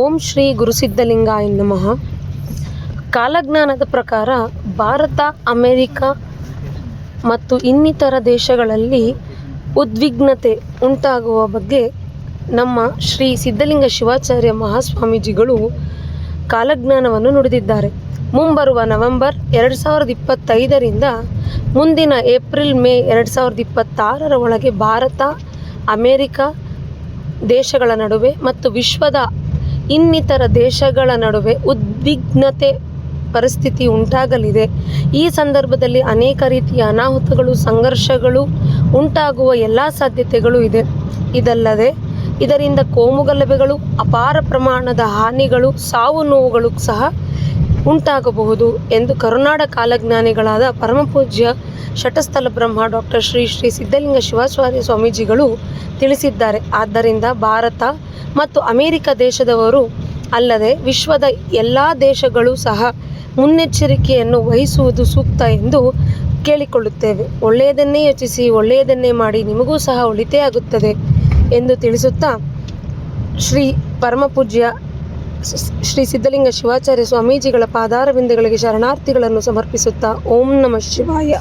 ಓಂ ಶ್ರೀ ಗುರುಸಿದ್ಧಲಿಂಗಾಯ ನಮಃ. ಕಾಲಜ್ಞಾನದ ಪ್ರಕಾರ ಭಾರತ, ಅಮೇರಿಕ ಮತ್ತು ಇನ್ನಿತರ ದೇಶಗಳಲ್ಲಿ ಉದ್ವಿಗ್ನತೆ ಉಂಟಾಗುವ ಬಗ್ಗೆ ನಮ್ಮ ಶ್ರೀ ಸಿದ್ಧಲಿಂಗ ಶಿವಾಚಾರ್ಯ ಮಹಾಸ್ವಾಮೀಜಿಗಳು ಕಾಲಜ್ಞಾನವನ್ನು ನುಡಿದಿದ್ದಾರೆ. ಮುಂಬರುವ ನವೆಂಬರ್ ಎರಡು ಸಾವಿರದ ಇಪ್ಪತ್ತೈದರಿಂದ ಮುಂದಿನ ಏಪ್ರಿಲ್ ಮೇ ಎರಡು ಸಾವಿರದ ಇಪ್ಪತ್ತಾರರ ಒಳಗೆ ಭಾರತ, ಅಮೇರಿಕ ದೇಶಗಳ ನಡುವೆ ಮತ್ತು ವಿಶ್ವದ ಇನ್ನಿತರ ದೇಶಗಳ ನಡುವೆ ಉದ್ವಿಗ್ನತೆ ಪರಿಸ್ಥಿತಿ ಉಂಟಾಗಲಿದೆ. ಈ ಸಂದರ್ಭದಲ್ಲಿ ಅನೇಕ ರೀತಿಯ ಅನಾಹುತಗಳು, ಸಂಘರ್ಷಗಳು ಉಂಟಾಗುವ ಎಲ್ಲ ಸಾಧ್ಯತೆಗಳು ಇದೆ. ಇದಲ್ಲದೆ, ಇದರಿಂದ ಕೋಮುಗಲಭೆಗಳು, ಅಪಾರ ಪ್ರಮಾಣದ ಹಾನಿಗಳು, ಸಾವು ನೋವುಗಳು ಸಹ ಉಂಟಾಗಬಹುದು ಎಂದು ಕರುನಾಡ ಕಾಲಜ್ಞಾನಿಗಳಾದ ಪರಮಪೂಜ್ಯ ಶಟಸ್ಥಲ ಬ್ರಹ್ಮ ಡಾಕ್ಟರ್ ಶ್ರೀ ಶ್ರೀ ಸಿದ್ಧಲಿಂಗ ಶಿವಾಚಾರ್ಯ ಸ್ವಾಮೀಜಿಗಳು ತಿಳಿಸಿದ್ದಾರೆ. ಆದ್ದರಿಂದ ಭಾರತ ಮತ್ತು ಅಮೇರಿಕ ದೇಶದವರು ಅಲ್ಲದೆ ವಿಶ್ವದ ಎಲ್ಲ ದೇಶಗಳು ಸಹ ಮುನ್ನೆಚ್ಚರಿಕೆಯನ್ನು ವಹಿಸುವುದು ಸೂಕ್ತ ಎಂದು ಕೇಳಿಕೊಳ್ಳುತ್ತೇವೆ. ಒಳ್ಳೆಯದನ್ನೇ ಯೋಚಿಸಿ, ಒಳ್ಳೆಯದನ್ನೇ ಮಾಡಿ ನಿಮಗೂ ಸಹ ಉಳಿತೆಯಾಗುತ್ತದೆ ಎಂದು ತಿಳಿಸುತ್ತಾ ಶ್ರೀ ಪರಮಪೂಜ್ಯ ಶ್ರೀ ಸಿದ್ಧಲಿಂಗ ಶಿವಾಚಾರ್ಯ ಸ್ವಾಮೀಜಿಗಳ ಪಾದಾರವಿಂದಗಳಿಗೆ ಶರಣಾರ್ಥಿಗಳನ್ನು ಸಮರ್ಪಿಸುತ್ತಾ ಓಂ ನಮಃ ಶಿವಾಯ.